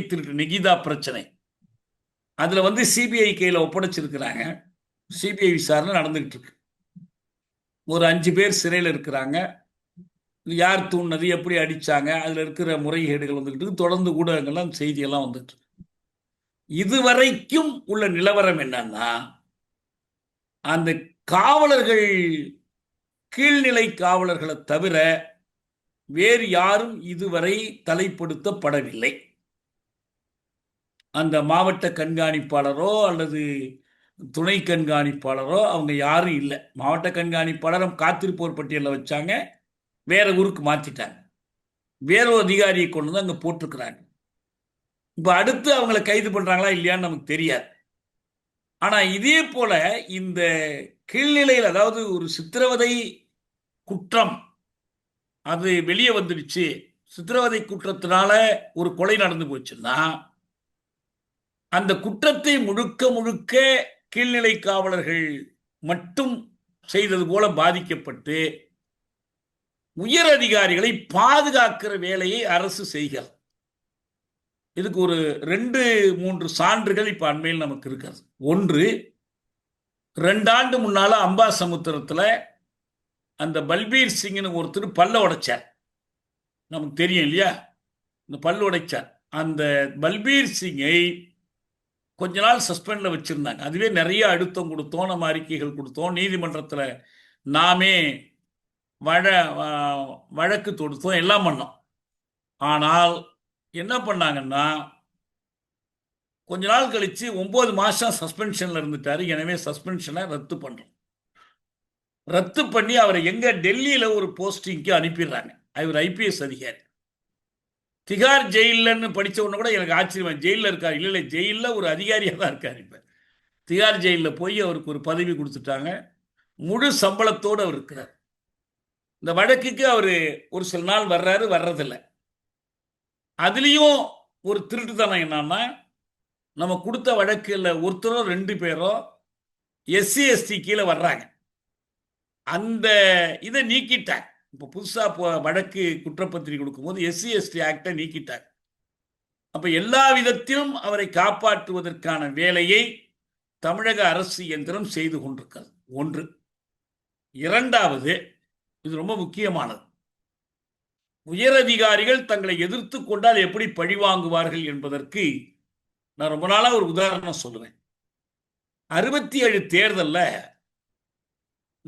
திருட்டு நிகிதா பிரச்சனை. அதில் வந்து சிபிஐ கையில் ஒப்படைச்சிருக்கிறாங்க. சிபிஐ விசாரணை நடந்துகிட்டு இருக்கு. ஒரு அஞ்சு பேர் சிறையில் இருக்கிறாங்க. யார் தூண்டினது எப்படி அடிச்சாங்க அதில் இருக்கிற முறைகேடுகள் வந்துக்கிட்டு இருக்கு. தொடர்ந்து ஊடகங்கள்லாம் செய்தியெல்லாம் வந்துட்டு இதுவரைக்கும் உள்ள நிலவரம் என்னன்னா அந்த காவலர்கள் கீழ்நிலை காவலர்களை தவிர வேறு யாரும் இதுவரை தலைப்படுத்தப்படவில்லை. அந்த மாவட்ட கண்காணிப்பாளரோ அல்லது துணை கண்காணிப்பாளரோ அவங்க யாரும் இல்லை. மாவட்ட கண்காணிப்பாளர் காத்திருப்போர் பட்டியலில் வச்சாங்க. வேற ஊருக்கு மாற்றிட்டாங்க வேற ஒரு அதிகாரியை கொண்டு வந்து அங்கே போட்டிருக்கிறாங்க. இப்போ அடுத்து அவங்கள கைது பண்ணுறாங்களா இல்லையான்னு நமக்கு தெரியாது. ஆனால் இதே போல இந்த கீழ்நிலையில் அதாவது ஒரு சித்திரவதை குற்றம் அது வெளியே வந்துடுச்சு. சித்திரவதை குற்றத்தினால ஒரு கொலை நடந்து போச்சுன்னா அந்த குற்றத்தை முழுக்க முழுக்க கீழ்நிலை காவலர்கள் மட்டும் செய்தது போல பாதிக்கப்பட்டு உயர் அதிகாரிகளை பாதுகாக்கிற வேலையை அரசு செய்கிறது. இதுக்கு ஒரு ரெண்டு மூன்று சான்றுகள் இப்ப அண்மையில் நமக்கு இருக்கிறது. ஒன்று ரெண்டாண்டு முன்னால அம்பா சமுத்திரத்துல அந்த பல்பீர் சிங்னு ஒருத்தர் பல்ல உடைச்சார். நமக்கு தெரியும் இல்லையா? இந்த பல்லு உடைச்சார். அந்த பல்பீர் சிங்கை கொஞ்ச நாள் சஸ்பெண்டில் வச்சிருந்தாங்க. அதுவே நிறைய அழுத்தம் கொடுத்தோம் நம்ம அறிக்கைகள் கொடுத்தோம். நீதிமன்றத்தில் நாமே வழ வழக்கு தொடுத்தோம் எல்லாம் பண்ணோம். ஆனால் என்ன பண்ணாங்கன்னா கொஞ்ச நாள் கழித்து ஒம்பது மாதம் சஸ்பென்ஷனில் இருந்துட்டாரு. எனவே சஸ்பென்ஷனை ரத்து பண்ணுறோம் ரத்து பண்ணி அவரை எங்கே டெல்லியில் ஒரு போஸ்டிங்க்கு அனுப்பிடுறாங்க. அவர் ஐபிஎஸ் அதிகாரி. திகார் ஜெயிலன்னு படிச்ச உடனே கூட எனக்கு ஆச்சரியமா ஜெயிலில் இருக்கார். இல்லை இல்லை ஜெயிலில் ஒரு அதிகாரியாக தான் இருக்கார் இப்போ. திகார் ஜெயிலில் போய் அவருக்கு ஒரு பதவி கொடுத்துட்டாங்க. முழு சம்பளத்தோடு அவர் இருக்கிறார் இந்த வழக்குக்கு அவர் ஒரு சில நாள் வர்றாரு வர்றதில்லை. அதுலேயும் ஒரு திருட்டுத்தனம் என்னன்னா நம்ம கொடுத்த வழக்கில் ஒருத்தரோ ரெண்டு பேரோ எஸ்சி எஸ்டி கீழே வர்றாங்க. அந்த இதை நீக்கிட்டாங்க இப்போ புதுசாக இப்போ வழக்கு குற்றப்பத்திரிகை கொடுக்கும்போது எஸ்சி எஸ்டி ஆக்டை நீக்கிட்டாங்க அப்போ எல்லா விதத்திலும் அவரை காப்பாற்றுவதற்கான வேலையை தமிழக அரசு இயந்திரம் செய்து கொண்டிருக்கிறது. ஒன்று. இரண்டாவது இது ரொம்ப முக்கியமானது. உயரதிகாரிகள் தங்களை எதிர்த்து கொண்டால் எப்படி பழிவாங்குவார்கள் என்பதற்கு நான் ரொம்ப நாளாக ஒரு உதாரணம் சொல்லுவேன். அறுபத்தி ஏழு தேர்தலில்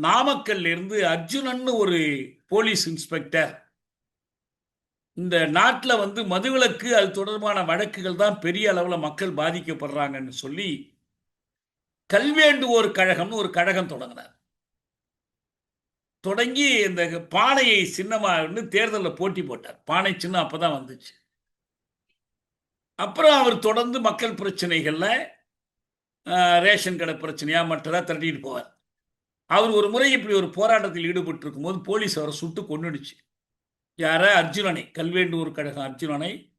நாமக்கல்லிருந்து அர்ஜுனன் அர்ஜுனன்னு ஒரு போலீஸ் இன்ஸ்பெக்டர். இந்த நாட்டில் வந்து மதுவிலக்கு அது தொடர்பான வழக்குகள் தான் பெரிய அளவில் மக்கள் பாதிக்கப்படுறாங்கன்னு சொல்லி கல்வேண்டுவோர் கழகம்னு ஒரு கழகம் தொடங்கினார். தொடங்கி இந்த பானையை சின்னமாக தேர்தலில் போட்டி போட்டார். பானை சின்னம் அப்பதான் வந்துச்சு. அப்புறம் அவர் தொடர்ந்து மக்கள் பிரச்சனைகளில் ரேஷன் கடை பிரச்சனையாக மற்றதாக திரட்டிட்டு போவார். அவர் ஒரு முறை இப்படி ஒரு போராட்டத்தில் ஈடுபட்டு இருக்கும்போது போலீஸ் அவரை சுட்டு கொண்டுடுச்சு யார? அர்ஜுனனை. கல்வேண்டூர் கழகம் அர்ஜுனனை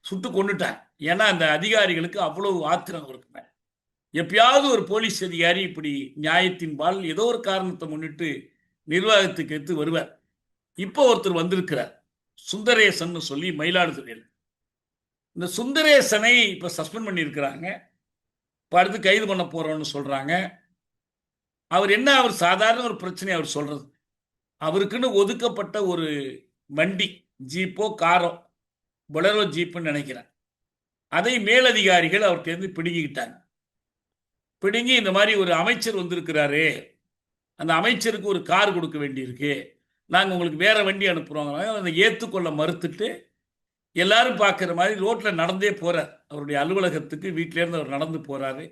சுட்டு கொன்னுட்டாங்க ஏன்னா அந்த அதிகாரிகளுக்கு அவ்வளவு ஆத்திரம் இருக்கு எப்பயாவது ஒரு போலீஸ் அதிகாரி இப்படி நியாயத்தின் பால் ஏதோ ஒரு காரணத்தை முன்னிட்டு நிர்வாகத்துக்கு எடுத்து வருவார். இப்போ ஒருத்தர் வந்திருக்கிறார். சுந்தரேசன் சொல்லி மயிலாடுதுறையில். இந்த சுந்தரேசனை இப்போ சஸ்பெண்ட் பண்ணியிருக்கிறாங்க. இப்போ அடுத்து கைது பண்ண போறோம்னு சொல்றாங்க. அவர் என்ன அவர் சாதாரண ஒரு பிரச்சனை அவர் சொல்றது? அவருக்குன்னு ஒதுக்கப்பட்ட ஒரு வண்டி ஜீப்போ காரோ பொலரோ ஜீப்புன்னு நினைக்கிறேன் அதை மேலதிகாரிகள் அவர்கிட்டருந்து பிடுங்கிக்கிட்டாங்க. பிடுங்கி இந்த மாதிரி ஒரு அமைச்சர் வந்திருக்கிறாரு அந்த அமைச்சருக்கு ஒரு கார் கொடுக்க வேண்டியிருக்கு நாங்கள் உங்களுக்கு வேற வண்டி அனுப்புகிறோங்க அதை ஏற்றுக்கொள்ள மறுத்துட்டு எல்லாரும் பார்க்குற மாதிரி ரோட்டில் நடந்தே போகிறார் அவருடைய அலுவலகத்துக்கு வீட்டிலேருந்து அவர் நடந்து போகிறாரு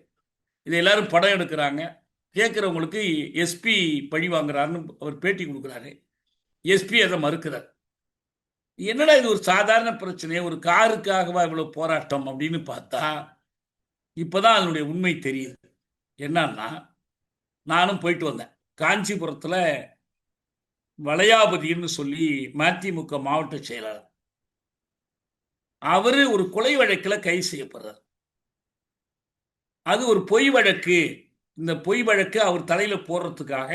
இதை எல்லாரும் படம் எடுக்கிறாங்க. கேட்குறவங்களுக்கு எஸ்பி பழி வாங்குறாருன்னு அவர் பேட்டி கொடுக்குறாரு. எஸ்பி அதை மறுக்கிறார். என்னடா இது ஒரு சாதாரண பிரச்சனை ஒரு காருக்காகவா இவ்வளோ போராட்டம் அப்படின்னு பார்த்தா இப்போதான் அதனுடைய உண்மை தெரியுது. என்னன்னா நானும் போயிட்டு வந்தேன். காஞ்சிபுரத்தில் வளையாபதின்னு சொல்லி மதிமுக மாவட்ட செயலாளர். அவர் ஒரு கொலை வழக்கில் கைது செய்யப்படுறார். அது ஒரு பொய் வழக்கு. இந்த பொய் வழக்கு அவர் தலையில் போடுறதுக்காக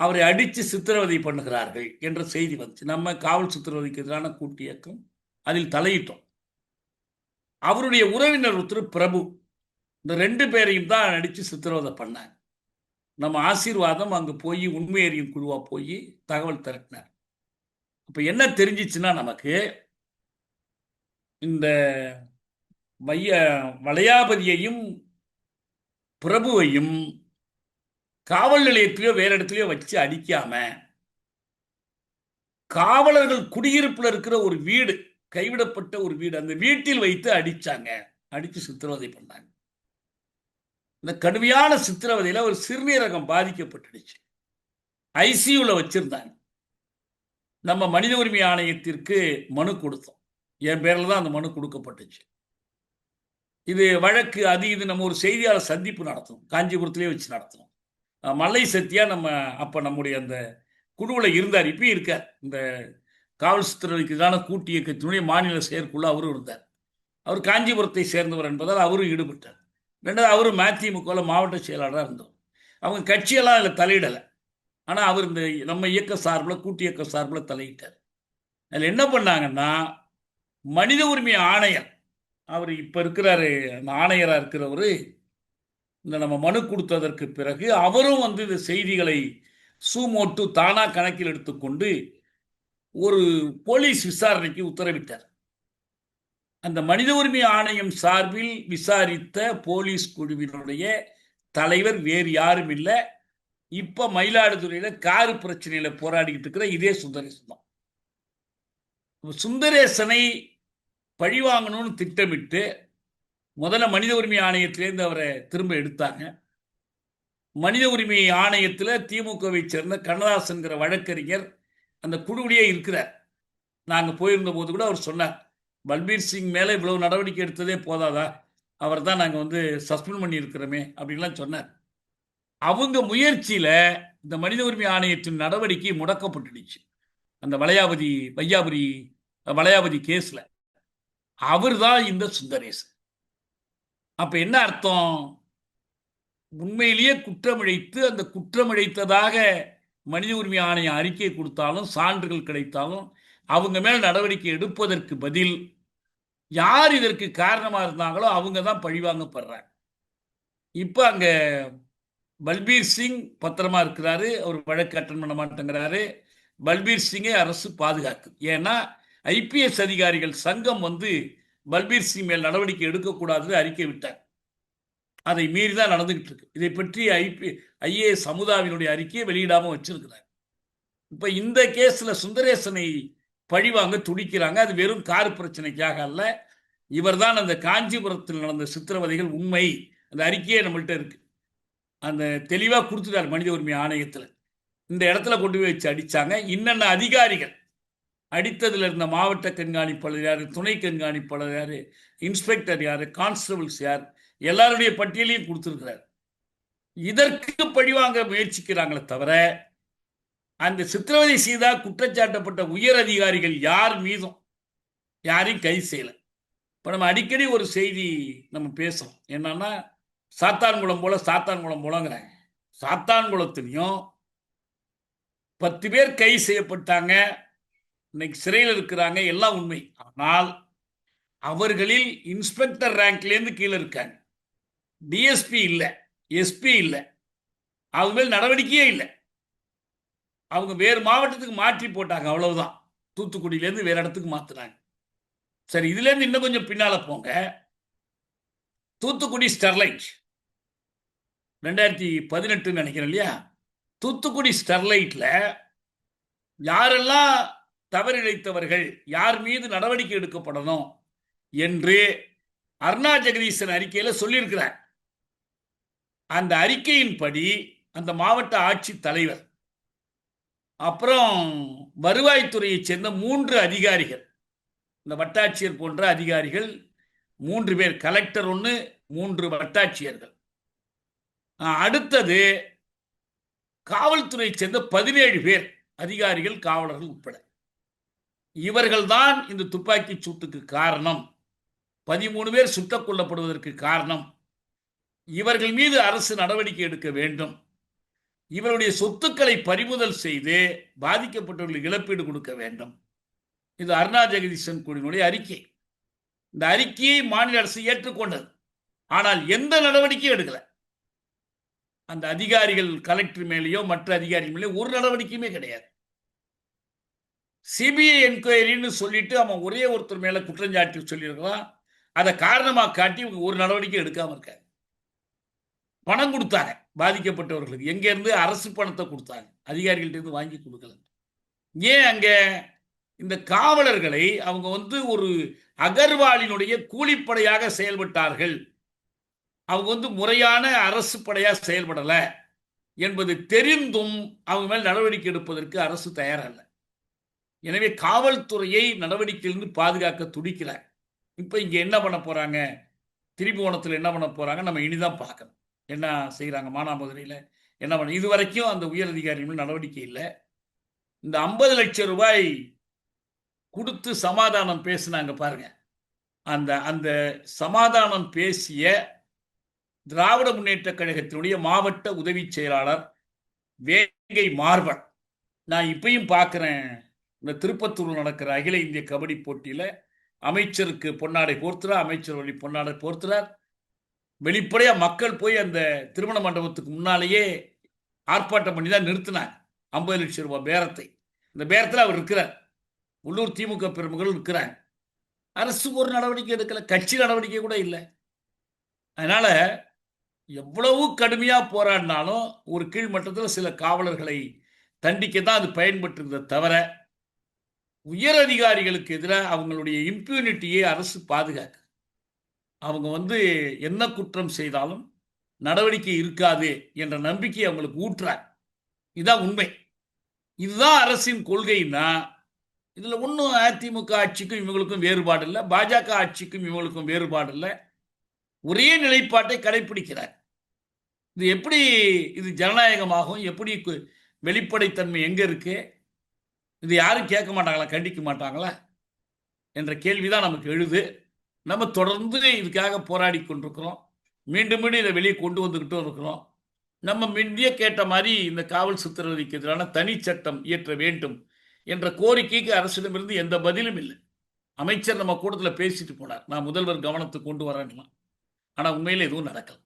அவரை அடித்து சித்திரவதை பண்ணுகிறார்கள் என்ற செய்தி வந்துச்சு. நம்ம காவல் சித்திரவதைக்கு எதிரான கூட்டு இயக்கம் அதில் தலையிட்டோம். அவருடைய உறவினர் ஒருத்தர் பிரபு. இந்த ரெண்டு பேரையும் தான் அடித்து சித்திரவதை பண்ணார். நம்ம ஆசீர்வாதம் அங்கே போய் உண்மை அறியும் குழுவாக போய் தகவல் திரட்டினார். அப்போ என்ன தெரிஞ்சிச்சுன்னா நமக்கு இந்த மைய வளையாபதியையும் பிரபுவையும் காவல் நிலையத்திலேயோ வேற இடத்துலயோ வச்சு அடிக்காம காவலர்கள் குடியிருப்பில் இருக்கிற ஒரு வீடு கைவிடப்பட்ட ஒரு வீடு அந்த வீட்டில் வைத்து அடிச்சாங்க. அடிச்சு சித்திரவதை பண்ணாங்க. இந்த கடுமையான சித்திரவதையில ஒரு சிறுநீரகம் பாதிக்கப்பட்டுடுச்சு. ஐசியூல வச்சிருந்தாங்க. நம்ம மனித உரிமை ஆணையத்திற்கு மனு கொடுத்தோம். என் பேரில் தான் அந்த மனு கொடுக்கப்பட்டுச்சு. இது வழக்கு அது இது நம்ம ஒரு செய்தியாளர் சந்திப்பு நடத்தணும் காஞ்சிபுரத்திலே வச்சு நடத்தணும் மலை மல்லை நம்ம அப்போ நம்முடைய அந்த குழுவில் இருந்தார். இப்பயும் இருக்கார். இந்த காவல்துறைக்கு எதிரான கூட்டு இயக்கத்தினுடைய மாநில செயற்குழு அவரும் இருந்தார். அவர் காஞ்சிபுரத்தை சேர்ந்தவர் என்பதால் அவரும் ஈடுபட்டார். ரெண்டாவது அவரும் மதிமுகவில் மாவட்ட செயலாளராக இருந்தவர். அவங்க கட்சியெல்லாம் அதில் தலையிடலை. ஆனால் அவர் இந்த நம்ம இயக்க சார்பில் கூட்டு இயக்க சார்பில் தலையிட்டார். அதில் என்ன பண்ணாங்கன்னா மனித உரிமை ஆணையர் அவர் இப்போ இருக்கிறாரு அந்த ஆணையராக இருக்கிறவர் இந்த நம்ம மனு கொடுத்ததற்கு பிறகு அவரும் வந்து இந்த செய்திகளை சூமோட்டு தானாக கணக்கில் எடுத்துக்கொண்டு ஒரு போலீஸ் விசாரணைக்கு உத்தரவிட்டார். அந்த மனித உரிமை ஆணையம் சார்பில் விசாரித்த போலீஸ் குழுவினுடைய தலைவர் வேறு யாரும் இல்லை. இப்போ மயிலாடுதுறையில் காரு பிரச்சனையில் போராடிக்கிட்டு இருக்கிற இதே சுந்தரேசன் தான். சுந்தரேசனை பழிவாங்கணும்னு திட்டமிட்டு முதல்ல மனித உரிமை ஆணையத்திலேருந்து அவரை திரும்ப எடுத்தாங்க. மனித உரிமை ஆணையத்தில் திமுகவை சேர்ந்த கண்ணதாசன்கிற வழக்கறிஞர் அந்த குழுவிலேயே இருக்கிறார். நாங்கள் போயிருந்த போது கூட அவர் சொன்னார் பல்பீர் சிங் மேலே இவ்வளவு நடவடிக்கை எடுத்ததே போதாதா? அவர் தான் நாங்கள் வந்து சஸ்பெண்ட் பண்ணியிருக்கிறோமே அப்படின்லாம் சொன்னார். அவங்க முயற்சியில் இந்த மனித உரிமை ஆணையத்தின் நடவடிக்கை முடக்கப்பட்டுடுச்சு. அந்த வளையாபதி வையாபுரி வளையாபதி கேஸில். அவர் தான் இந்த சுந்தரேசன். அப்ப என்ன அர்த்தம்? உண்மையிலேயே குற்றமிழைத்து அந்த குற்றமிழைத்ததாக மனித உரிமை ஆணையம் அறிக்கை கொடுத்தாலும் சான்றுகள் கிடைத்தாலும் அவங்க மேல் நடவடிக்கை எடுப்பதற்கு பதில் யார் இதற்கு காரணமாக இருந்தாங்களோ அவங்க தான் பழிவாங்கப்படுறாங்க இப்போ அங்கே பல்பீர் சிங் பத்திரமா இருக்கிறாரு அவர் வழக்கு அட்டன் பண்ண மாட்டேங்கிறாரு. பல்பீர் சிங்கை அரசு பாதுகாக்கு ஏன்னா ஐபிஎஸ் அதிகாரிகள் சங்கம் வந்து பல்பீர் சிங் மேல் நடவடிக்கை எடுக்கக்கூடாதுன்னு அறிக்கை விட்டார். அதை மீறி தான் நடந்துகிட்டு இருக்கு. இதை பற்றி ஐபி ஐஏஎஸ் சமுதாவினுடைய அறிக்கையை வெளியிடாமல் வச்சிருக்கிறார். இப்போ இந்த கேஸில் சுந்தரேசனை பழிவாங்க துடிக்கிறாங்க. அது வெறும் கார் பிரச்சனைக்காக அல்ல. இவர்தான் அந்த காஞ்சிபுரத்தில் நடந்த சித்திரவதைகள் உண்மை. அந்த அறிக்கையே நம்மள்கிட்ட இருக்கு. அந்த தெளிவாக கொடுத்துட்டார் மனித உரிமை ஆணையத்தில். இந்த இடத்துல கொண்டு போய் வச்சு அடிச்சாங்க. இன்னென்ன அதிகாரிகள்? அடித்ததில் இருந்த மாவட்ட கண்காணிப்பாளர் யார் துணை கண்காணிப்பாளர் யார் இன்ஸ்பெக்டர் யார் கான்ஸ்டபிள்ஸ் யார் எல்லாருடைய பட்டியலையும் கொடுத்துருக்கிறார். இதற்கு பழிவாங்க முயற்சிக்கிறாங்களே தவிர அந்த சித்திரவதை செய்தா குற்றச்சாட்டப்பட்ட உயர் அதிகாரிகள் யார் மீதும் யாரையும் கைது செய்யலை. இப்போ நம்ம அடிக்கடி ஒரு செய்தி நம்ம பேசுகிறோம் என்னன்னா சாத்தான்குளம் போல சாத்தான்குளம் போலங்கிறாங்க. சாத்தான்குளத்துலையும் பத்து பேர் கைது செய்யப்பட்டாங்க. இன்னைக்கு சிறையில் இருக்கிறாங்க எல்லாம் உண்மை. ஆனால் அவர்களில் இன்ஸ்பெக்டர் ரேங்க்லேருந்து கீழே இருக்காங்க. டிஎஸ்பி இல்லை எஸ்பி இல்லை. அவங்க மேல் நடவடிக்கையே இல்லை. அவங்க வேறு மாவட்டத்துக்கு மாற்றி போட்டாங்க அவ்வளவுதான். தூத்துக்குடியிலேருந்து வேறு இடத்துக்கு மாற்றினாங்க சரி இதுலேருந்து இன்னும் கொஞ்சம் பின்னால் போங்க. தூத்துக்குடி ஸ்டெர்லைட். ரெண்டாயிரத்தி பதினெட்டுன்னு நினைக்கிறேன் இல்லையா? தூத்துக்குடி ஸ்டெர்லைட்டில் யாரெல்லாம் தவறிழைத்தவர்கள் யார் மீது நடவடிக்கை எடுக்கப்படணும் என்று அருணா ஜெகதீசன் அறிக்கையில சொல்லியிருக்கிறார். அந்த அறிக்கையின்படி அந்த மாவட்ட ஆட்சி தலைவர் அப்புறம் வருவாய்த்துறையைச் சேர்ந்த மூன்று அதிகாரிகள் இந்த வட்டாட்சியர் போன்ற அதிகாரிகள் மூன்று பேர் கலெக்டர் ஒன்று மூன்று வட்டாட்சியர்கள். அடுத்தது காவல்துறையை சேர்ந்த பதினேழு பேர் அதிகாரிகள் காவலர்கள் உட்பட. இவர்கள்தான் இந்த துப்பாக்கி சூட்டுக்கு காரணம். பதிமூணு பேர் சுட்டுக் கொல்லப்படுவதற்கு காரணம். இவர்கள் மீது அரசு நடவடிக்கை எடுக்க வேண்டும். இவருடைய சொத்துக்களை பறிமுதல் செய்து பாதிக்கப்பட்டவர்களுக்கு இழப்பீடு கொடுக்க வேண்டும். இது அருணா ஜெகதீசன் குழுவினுடைய அறிக்கை. இந்த அறிக்கையை மாநில அரசு ஏற்றுக்கொண்டது. ஆனால் எந்த நடவடிக்கையும் எடுக்கல. அந்த அதிகாரிகள் கலெக்டர் மேலேயோ மற்ற அதிகாரிகள் மேலேயோ ஒரு நடவடிக்கையுமே கிடையாது. சிபிஐ என்கொயரின்னு சொல்லிட்டு அவன் ஒரே ஒருத்தர் மேல குற்றஞ்சாட்டி சொல்லியிருக்கிறான் அதை காரணமாக காட்டி இவங்க ஒரு நடவடிக்கை எடுக்காம இருக்காங்க. பணம் கொடுத்தாங்க பாதிக்கப்பட்டவர்களுக்கு. எங்கேருந்து அரசு பணத்தை கொடுத்தாங்க. அதிகாரிகள்ட்ட இருந்து வாங்கி கொடுக்கல. ஏன் அங்கே இந்த காவலர்களை அவங்க வந்து ஒரு அகர்வாலினுடைய கூலிப்படையாக செயல்பட்டார்கள். அவங்க வந்து முறையான அரசு படையாக செயல்படலை என்பது தெரிந்தும் அவங்க மேல் நடவடிக்கை எடுப்பதற்கு அரசு தயாரல்ல. எனவே காவல்துறையை நடவடிக்கையிலிருந்து பாதுகாக்க துடிக்கிறார். இப்போ இங்கே என்ன பண்ண போறாங்க? திரிபுவனத்தில் என்ன பண்ண போறாங்க? நம்ம இனிதான் பார்க்கணும். என்ன செய்கிறாங்க மானாமதுரையில் என்ன பண்ண இது வரைக்கும் அந்த உயர் அதிகாரிகள் நடவடிக்கை இல்லை. இந்த ஐம்பது லட்சம் ரூபாய் கொடுத்து சமாதானம் பேசினாங்க பாருங்க. அந்த அந்த சமாதானம் பேசிய திராவிட முன்னேற்ற கழகத்தினுடைய மாவட்ட உதவி செயலாளர் வேங்கை மார்பன். நான் இப்பயும் பார்க்குறேன் இந்த திருப்பத்தூர் நடக்கிற அகில இந்திய கபடி போட்டியில் அமைச்சருக்கு பொன்னாடை போர்த்துறார் அமைச்சர் வழி பொன்னாடை போர்த்துறார். வெளிப்படையாக மக்கள் போய் அந்த திருமண மண்டபத்துக்கு முன்னாலேயே ஆர்ப்பாட்டம் பண்ணி தான் நிறுத்தினார். ஐம்பது லட்சம் ரூபாய் பேரத்தை. இந்த பேரத்தில் அவர் இருக்கிறார். உள்ளூர் திமுக பெருமக்கள் இருக்கிறாங்க. அரசு ஒரு நடவடிக்கை எடுக்கல கட்சி நடவடிக்கை கூட இல்லை. அதனால எவ்வளவு கடுமையாக போராடினாலும் ஒரு கீழ்மட்டத்தில் சில காவலர்களை தண்டிக்க தான் அது பயன்பட்டிருந்தது தவிர உயர் அதிகாரிகளுக்கு எதிராக அவங்களுடைய இம்ப்யூனிட்டியை அரசு பாதுகாக்க. அவங்க வந்து என்ன குற்றம் செய்தாலும் நடவடிக்கை இருக்காது என்ற நம்பிக்கை அவங்களுக்கு ஊற்றுறாங்க இதுதான் உண்மை. இதுதான் அரசின் கொள்கைன்னா இதில் ஒன்றும் அதிமுக ஆட்சிக்கும் இவங்களுக்கும் வேறுபாடு இல்லை. பாஜக ஆட்சிக்கும் இவங்களுக்கும் வேறுபாடு இல்லை. ஒரே நிலைப்பாட்டை கடைபிடிக்கிறார் இது எப்படி இது ஜனநாயகமாகும்? எப்படி கு- வெளிப்படைத்தன்மை எங்கே இருக்குது இது யாரும் கேட்க மாட்டாங்களா? கண்டிக்க மாட்டாங்களா? என்ற கேள்விதான் நமக்கு எழுது. நம்ம தொடர்ந்து இதுக்காக போராடி கொண்டிருக்கிறோம். மீண்டும் மீண்டும் இதை வெளியே கொண்டு வந்துக்கிட்டும் இருக்கிறோம். நம்ம முந்தைய கேட்ட மாதிரி இந்த காவல் சித்திரவதைக்கு எதிரான தனி சட்டம் இயற்ற வேண்டும் என்ற கோரிக்கைக்கு அரசிடமிருந்து எந்த பதிலும் இல்லை. அமைச்சர் நம்ம கூட்டத்தில் பேசிட்டு போனார். நான் முதல்வர் கவனத்துக்கு கொண்டு வரேன்லாம் ஆனால் உண்மையில் எதுவும் நடக்கல.